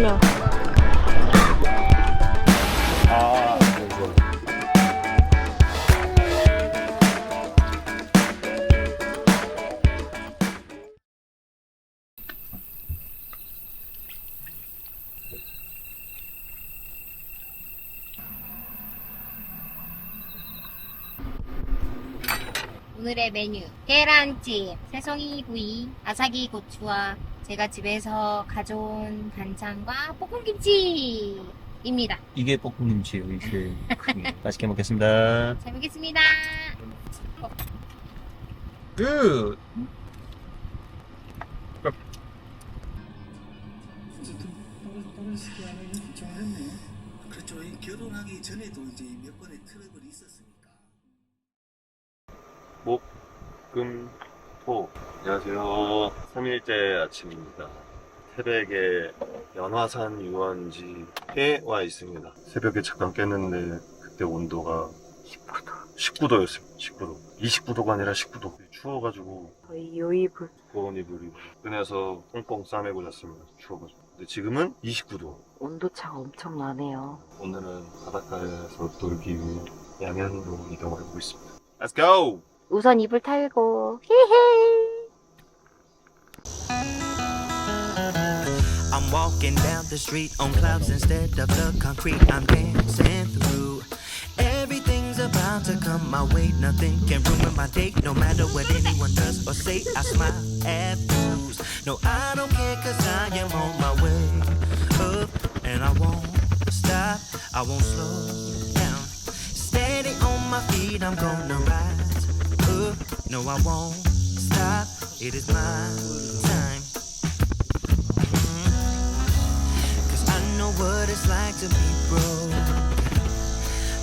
그 오늘의 메뉴 계란찜, 새송이 구이, 아사기 고추와 제가 집에서 가져온 반찬과 볶음김치입니다. 이게 볶음김치예요. 이게 맛있게 먹겠습니다. 잘 먹겠습니다. 굿. 그렇죠. 이 결혼하기 전에도 이제 금, 토. 안녕하세요. 3일째 아침입니다. 태백의 연화산 유원지에 와 있습니다. 새벽에 잠깐 깼는데 그때 온도가 19도. 19도였어요. 19도. 29도가 아니라 19도. 추워가지고 거의 요이불 두꺼운 이불 입고 끈에서 꽁꽁 싸매고 잤습니다. 추워가지고. 근데 지금은 29도. 온도차가 엄청 나네요. 오늘은 바닷가에서 놀기 위해 양양으로 이동하고 있습니다. Let's go! 우선 이불 탈고 히히 I'm walking down the street on clouds instead of the concrete I'm dancing through. Everything's about to come my way, nothing can ruin my day. No matter what anyone does or say, I smile at fools. No, I don't care cause I am on my way up and I won't stop, I won't slow down. Steady on my feet, I'm gonna rise up. No, I won't stop, it is my time. Cause I know what it's like to be broke.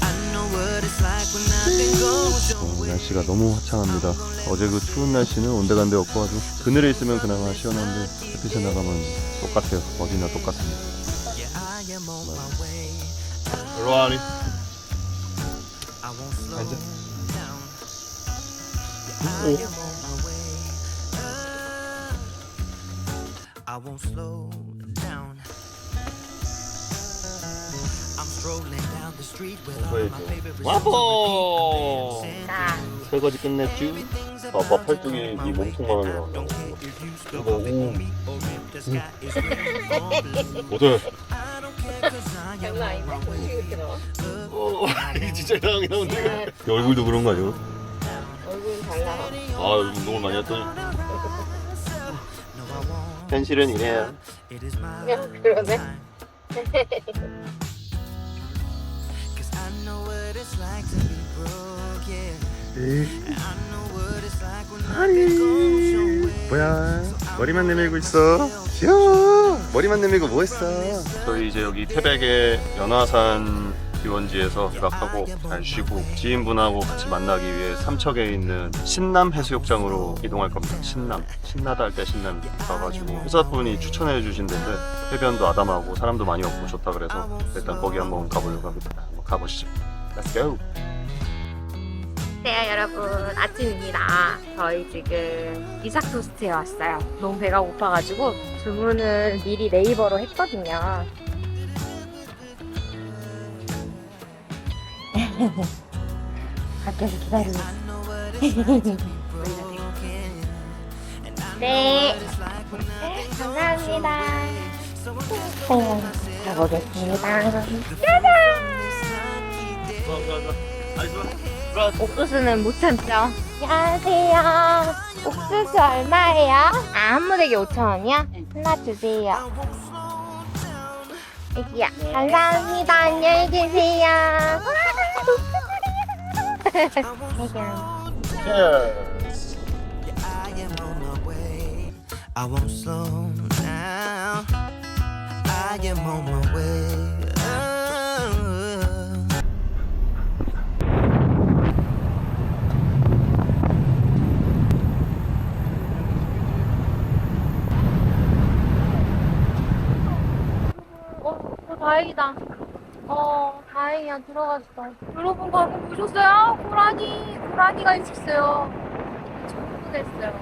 I know what it's like when nothing goes your 어, way. 날씨가 너무 화창합니다. 어제 그 추운 날씨는 온데간데 없고 아주 그늘에 있으면 그나마 시원한데 햇빛에 나가면 똑같아요. 어디나 똑같습니다. I won't slow 앉아. Favorite 와보! 자, 설거지 끝냈쥬? 봐봐 팔뚝이 네 몸통만 spill 이거 오. way. 이렇게 나와? 어, 진짜 이상하게 나오는데. 얼굴도 그런 거 아니야? 아, 운동을 많이 했더니 No, I won't. 현실은 이래요. 그냥 그러네. Cause I know what it's like to be broke, yeah. And I know what it's like when nothing goes your way. 뭐야? 머리만 내밀고 있어. 귀여워. 머리만 내밀고 뭐 했어? 저희 이제 여기 태백의 연화산 유원지에서 유학하고 잘 쉬고 지인분하고 같이 만나기 위해 삼척에 있는 신남 해수욕장으로 이동할 겁니다. 신남. 신나다 할 때 신남 가가지고 회사분이 추천해 주신 데인데 해변도 아담하고 사람도 많이 없고 좋다 그래서 일단 거기 한번 가보려고 합니다. 한번 가보시죠. Let's go. 네 여러분 아침입니다. 저희 지금 이삭 토스트에 왔어요. 너무 배가 고파가지고 주문을 미리 네이버로 했거든요. 밖에서 기다리고 있어요. 네, 감사합니다. 네, 가보겠습니다. 옥수수는 못 참죠. 안녕하세요. 옥수수 얼마예요? 아, 한 무대기 5,000원이야? 하나 주세요. 여기요. 감사합니다. 안녕히 계세요. 와, 옥수수야. I am on my way. Oh. 어, 어, 다행이다. 어, 다행이야, 들어갔어. 여러분, 방금 보셨어요? 고라니, 고라니가 있었어요. 전부 됐어요.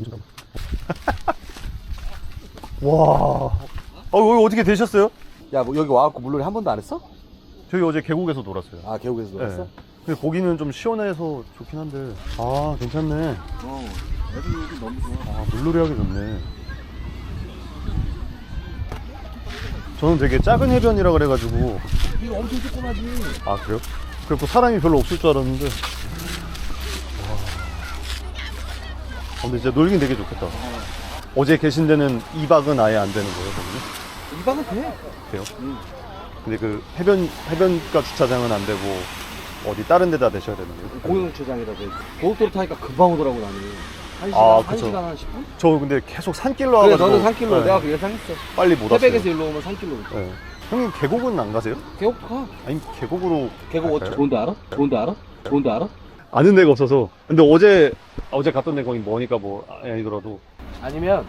와. 어, 여기 어떻게 되셨어요? 야, 뭐 여기 와갖고 물놀이 한 번도 안 했어? 저희 어제 계곡에서 놀았어요. 아, 계곡에서 네. 놀았어? 네. 근데 거기는 좀 시원해서 좋긴 한데. 아, 괜찮네. 어. 애들 여기 너무 좋아. 아, 물놀이 하기 좋네. 저는 되게 작은 해변이라 그래가지고. 이거 엄청 조그마지. 아, 그래요? 그리고 사람이 별로 없을 줄 알았는데. 와. 아, 근데 진짜 놀긴 되게 좋겠다. 어제 계신 데는 2박은 아예 안 되는 거예요, 그러면? 이 방은 돼. 돼요? 근데 그 해변, 해변가 주차장은 안 되고, 어디 다른 데다 대셔야 되는 거예요? 공영 주차장에다 돼. 고속도로 타니까 금방 오더라고, 나는. 시간, 아, 한 그쵸. 시간 한 10분? 저 근데 계속 산길로 그래, 와가지고. 너는 산길로. 네, 내가 그 예상했어. 빨리 못 왔어요. 태백에서 일로 오면 산길로. 오지. 네. 형님 계곡은 안 가세요? 계곡 가. 아니 계곡으로 계곡 어디 갈까요? 좋은데 알아? 좋은데 알아? 좋은데 알아? 아는 데가 없어서 근데 어제 어제 갔던 데 거기 머니까 뭐 아니더라도 아니면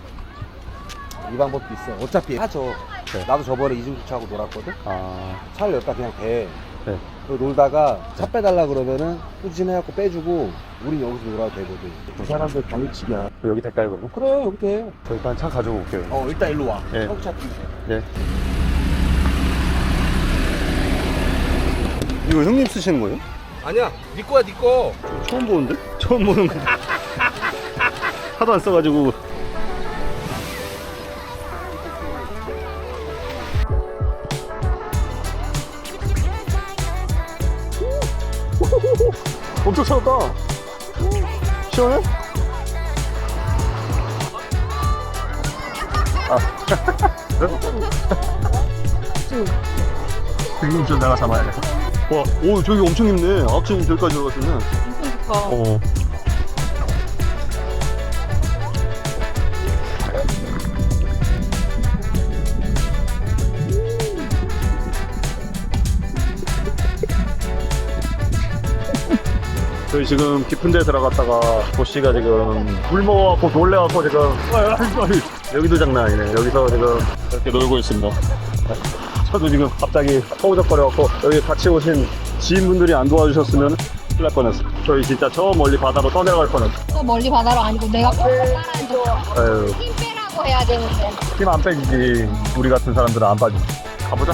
이 방법도 있어. 어차피 하죠. 네. 나도 저번에 이중주차하고 놀았거든. 아 차를 여기다 그냥 대. 네. 놀다가 차 빼달라 그러면은 후진해갖고 빼주고 우린 여기서 놀아도 되거든. 그 사람들 당일치기야. 여기 될까요 그러면? 그래 여기 돼. 저 일단 차 가지고 올게요 어 일단 일로 와. 네. 형차 뒤. 네 이거 형님 쓰시는 거예요? 아니야, 네 거야 네 거. 처음 보는데? 처음 보는 거 하도 안 써가지고 엄청 차갑다 시원해? 아. 지금 좀 내가 잡아야 돼 와, 오 저기 엄청 깊네. 아홉시님 저기까지 들어갔으면 어. 저희 지금 깊은 데 들어갔다가 보씨가 지금 물 먹어갖고 놀래갖고 지금 여기도 장난 아니네. 여기서 지금 이렇게 놀고 있습니다. 저도 지금 갑자기 허우적거려갖고 여기 같이 오신 지인분들이 안 도와주셨으면 큰일 날 뻔했어. 저희 진짜 저 멀리 바다로 떠내려갈 뻔했어. 또 멀리 바다로 아니고 내가 꼭 따라해줘. 아유. 힘 빼라고 해야 되는데. 힘 안 빼지지 우리 같은 사람들은 안 빠지지. 가보자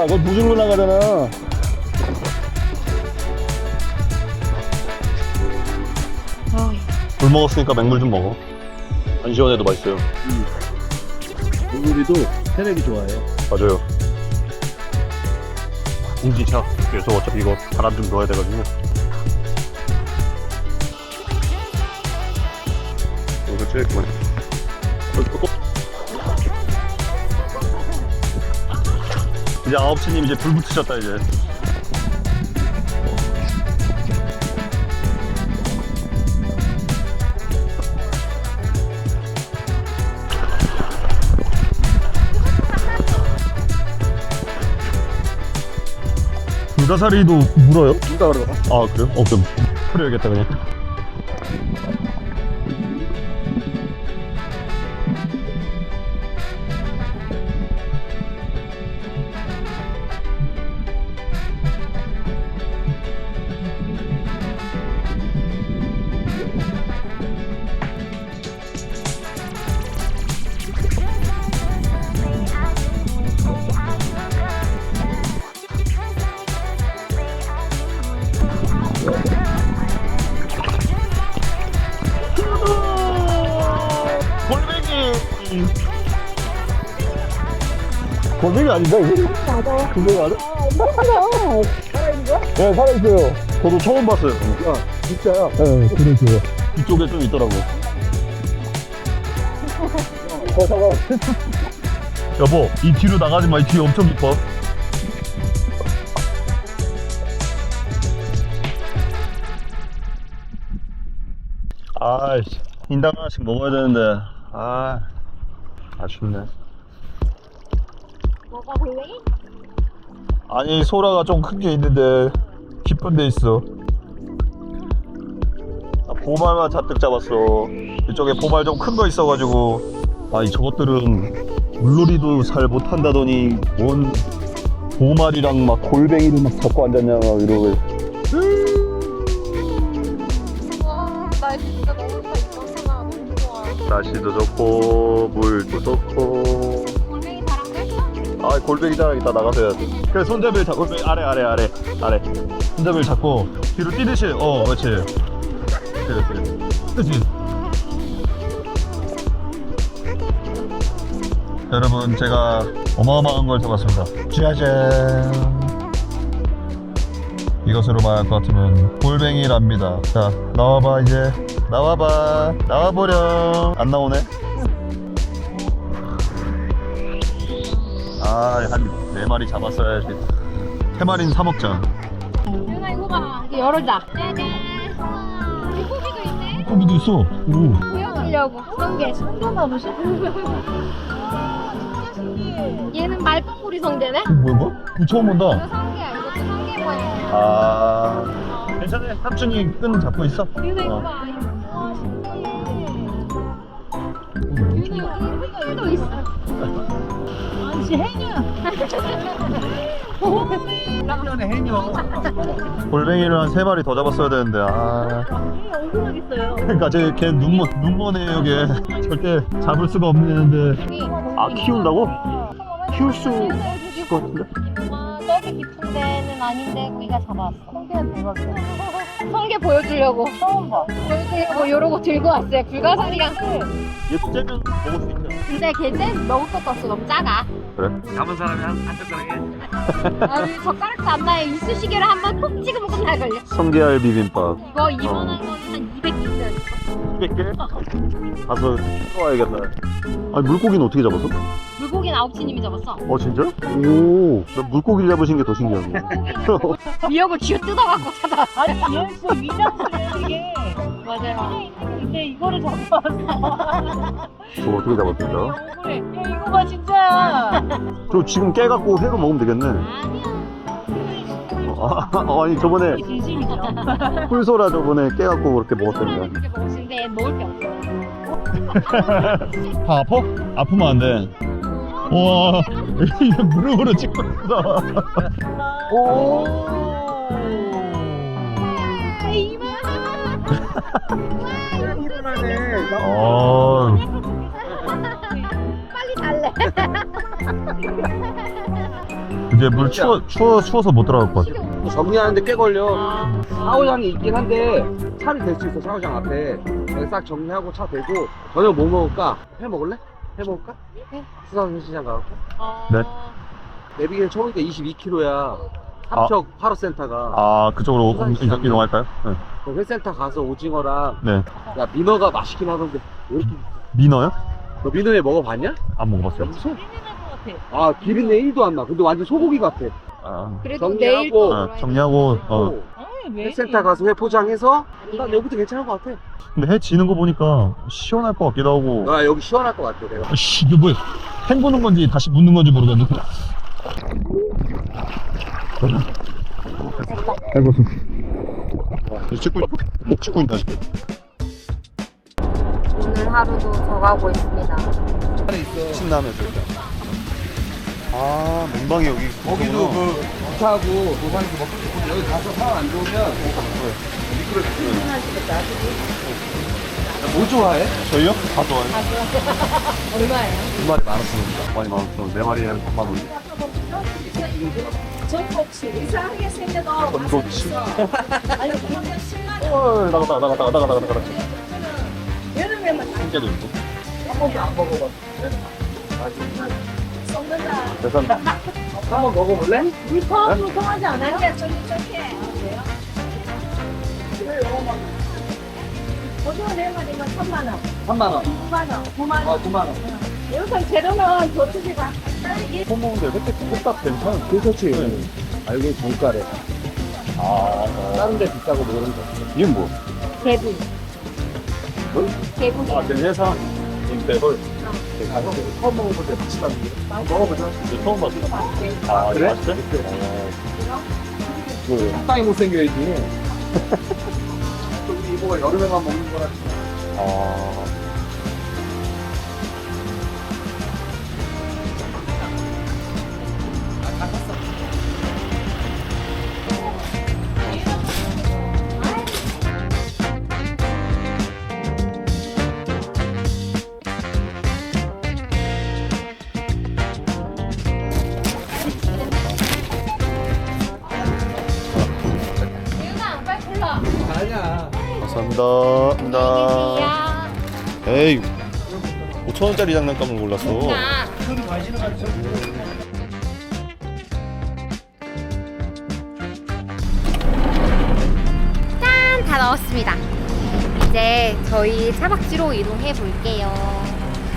야, 너 무중로 나가잖아. 물 먹었으니까 맹물 좀 먹어. 안 시원해도 맛있어요. 우리도 태백이 좋아해요. 맞아요. 공기차. 그래서 어차피 이거 바람 좀 넣어야 돼가지고. 이거 쬐구만. 이제 아홉시님 이제 불 붙으셨다 이제. 불가사리도 물어요? 누가 그러나? 아 그래요? 어 그럼 풀어야겠다 그냥 아닌가 이거? 맞아 골뱅이 맞아? 살아있어 살아있는 거야? 네 살아있어요 저도 처음 봤어요 야 진짜야. 네 그러세요 이쪽에 좀 있더라고 어 잠깐 여보 이 뒤로 나가지 마이 뒤에 엄청 깊어 아이씨 인당 하나씩 먹어야 되는데 아 아쉽네 뭐가 골뱅이? 아니 소라가 좀 큰 게 있는데 깊은 데 있어. 나 보말만 잔뜩 잡았어. 이쪽에 보말 좀 큰 거 있어가지고. 아니 저것들은 물놀이도 잘 못한다더니 뭔 도마리랑 막 골뱅이를 막 잡고 앉았냐 막 이러고. 와 날씨 진짜 너무 좋다 이뻐서가 너무 좋아 날씨도 좋고 물도 좋고? 아 골뱅이 자랑 이따 나가서 해야지. 그래 손잡이를 잡고 골뱅이 아래 아래 아래 아래. 손잡이를 잡고 뒤로 뛰듯이 어 그렇지. 그렇지 그렇지. 여러분 제가 어마어마한 걸 잡았습니다. 짜잔 이것으로 말할 것 같으면 골뱅이랍니다. 자 나와봐 이제. 나와봐. 나와보렴. 안 나오네 한 네 마리 잡았어야지. 세 마리는 사 먹자. 유나 이거 봐 이거 열어자 짜잔 물고기도 있네 고기도 있어. 오. 보여주려고 성게 성게나 보시 얘는 말뿐꾸리 성게네 뭐야, 뭐? 이거 처음 이거 본다. 성게야 이것도 성게 모양이야 아. 괜찮아. 삼촌이 끈 잡고 있어. 유나 이거 어. 봐 이거 와 신기해 유나 여기 해녀도 있어 아씨 해녀 골뱅이를 한 세 마리 더 잡았어야 되는데, 아. 억울하겠어요 그러니까 쟤걔 눈먼, 눈먼해, 여기. 절대 잡을 수가 없는데. 아, 키운다고? 키울 수 있을 것 같은데? 아, 저기 깊은 데는 아닌데 우리가 잡아왔어. 성게는 대박이야. 성게 보여주려고. 처음 봐. 보여주려고 이러고 들고 왔어요. 불가사리랑. 얘 째면 먹을 수 있냐? 근데 걔는 먹을 것도 없어. 너무 작아. 그래? 남은 사람이 한, 한 젓가락 해. 아니 젓가락도 안 나요. 이쑤시개로 한번 콕 찍으면 끝날 걸요. 성게알 비빔밥. 이거 이만한 거는 한 200개. 200개? 가서 사와야겠다. 아니, 물고기는 어떻게 잡았어? 물고기는 아홉치님이 잡았어. 어 진짜? 오, 나 물고기를 잡으신 게 더 신기하네. 미역을 쥐어 뜯어갖고 찾아. 아니 이현수 위장술이야 이게 맞아요. 근데 이거를 잡아왔어 저 어떻게 잡았습니까? 억울해 야 이거 봐 진짜 저 지금 깨갖고 회로 먹으면 되겠네. 아니야. 아, 아니 저번에 꿀소라 저번에 깨갖고 그렇게 먹었다니까. 이렇게 먹으시는데 먹을 게 없어. 다 아파? 아프면 안 돼. 와, 이게 무릎으로 찍고 있어. 오. 어, 빨리 달래. 이제 물 추워 추워 추워서 못 들어갈 것 같아. 정리하는데 꽤 걸려. 샤워장이 있긴 한데 차를 댈 수 있어 샤워장 앞에. 여기 싹 정리하고 차 대고 저녁 뭐 먹을까? 회 먹을래? 회 먹을까? 수산시장 가고. 네. 내비게이션 쳐보니까 22km야. 삼척 화로센터가. 아 그쪽으로 이동- 이동할까요? 네. 그 회센터 가서 오징어랑 네. 야 민어가 맛있긴 하던데 왜 이렇게 민어요? 너 민어회 먹어봤냐? 안 먹어봤어요. 아 기린내 1도 안 나. 근데 완전 소고기 같아. 아, 그래도 정리하고- 내일 또 아, 정리하고 어. 왜 회센터 가서 회 포장해서 난 여기도 괜찮을 것 같아. 근데 해 지는 거 보니까 시원할 것 같기도 하고. 나 여기 시원할 것 같아 내가. 씨, 이게 뭐야? 헹구는 건지 다시 묻는 건지 모르겠는데. 아이고. 찍고 목 찍고 있다. 오늘 하루도 저가고 있습니다. 신라면. 아, 맹방이 여기 거기도 그 부타하고 노산에서 먹고 싶은데 여기 가서 상황 안 좋으면 미끄러 뭐 좋아해? 저희요? 다 좋아요. 얼마예요? 두 마리 원입니다. 많이 만 원씩 네 마리에 한 3만 원. 전고치. 어, 나갔다 나갔다 나갔다 나갔다 나갔다. 한 개도 있고. 대산 한번 먹어볼래? 물컵 통하지 않아요? 오징어 네 마리면 3만 원 3만 원. 9만 원 9만 아, 원 9만 원. 여기서 재료는 저쪽에 가소 먹는데 횟집 횟딱 괜찮은. 괜찮지? 아, 여기 정가래. 아, 다른 데 비싸고 뭐 그런 거. 이건 뭐? 개분. 개분. 아, 내 회사 인백을 가서 처음 먹어볼 때 맛있다는 게. 먹어보자. 이제 처음 봤어. 아, 그래? 맛있어? 그, 적당히 못생겨야지. 우리 이모가 여름에만 먹는 거라. 아. 에이, 5천 원짜리 장난감을 골랐어. 짠! 다 넣었습니다. 이제 저희 차박지로 이동해 볼게요.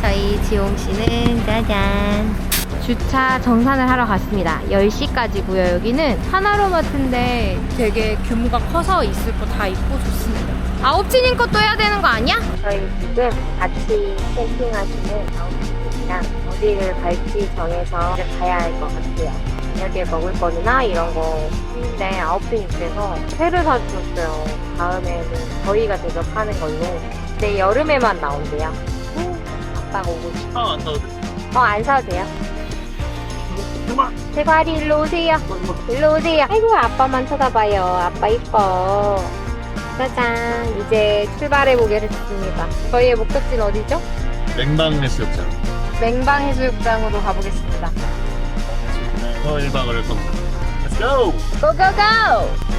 저희 지용 씨는 짜잔. 주차 정산을 하러 갔습니다. 10시까지고요. 여기는 하나로마트인데 되게 규모가 커서 있을 거 다 있고 좋습니다. 아홉진인 것도 해야 되는 거 아니야? 저희 지금 같이 캠핑하시는 아홉진이랑 어디를 갈지 정해서 이제 가야 할 것 같아요. 저녁에 먹을 거나 이런 거 했는데 아홉진 입장에서 회를 사주셨어요. 다음에는 저희가 대접하는 걸로. 근데 여름에만 나온대요. 후, 아빠가 오고 싶어. 아, 안 사도 돼. 어, 안 사도 돼요? 제발이 일로 오세요. 일로 오세요. 아이고, 아빠만 쳐다봐요. 아빠 이뻐. 짜잔. 이제 출발해 보겠습니다. 저희의 목적지는 어디죠? 맹방 해수욕장. 맹방 해수욕장으로 가보겠습니다. 어, 1박을 성. Let's go! 고고고!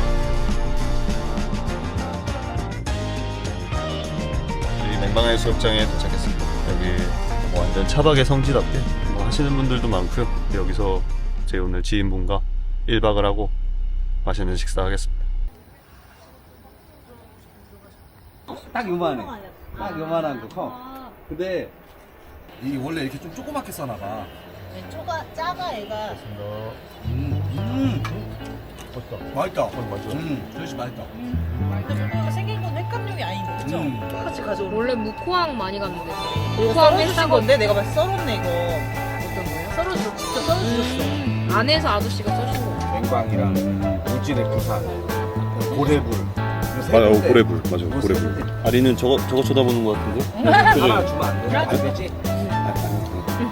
여기 맹방 해수욕장에 도착했습니다. 여기 뭐 완전 차박의 성지답게 뭐 하시는 분들도 많고요. 여기서 제 오늘 지인분과 1박을 하고 맛있는 식사하겠습니다. 딱 요만해. 딱 요만한 거 커. 근데 이 원래 이렇게 좀 조그맣게 써나 봐. 쪼가 작아 애가. 음. 음. 맛있다. 맛있다. 음. 조시 맛있다. 근데 생긴 건 횟감용이 아닌데 그죠? 음. 똑같이 가져온. 원래 무코항 많이 갔는데. 이거 썰어주신 건데 내가 봤을 때 썰었네 이거. 어떤 거예요? 썰어주셨 진짜 썰어주셨어. 안에서 아저씨가 써신 거. 맹방이랑 울진의 부산, 고래불. 맞아, 어, 고래불. 맞아, 고래불. 아리는 저거, 저거 쳐다보는 것 같은데? 하나 주면 안 돼? 안 되지?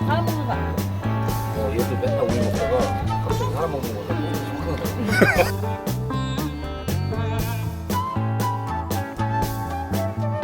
하나 먹는 거 아니야? 어, 얘도 맨날 우리 먹다가 갑자기 하나 먹는 거다.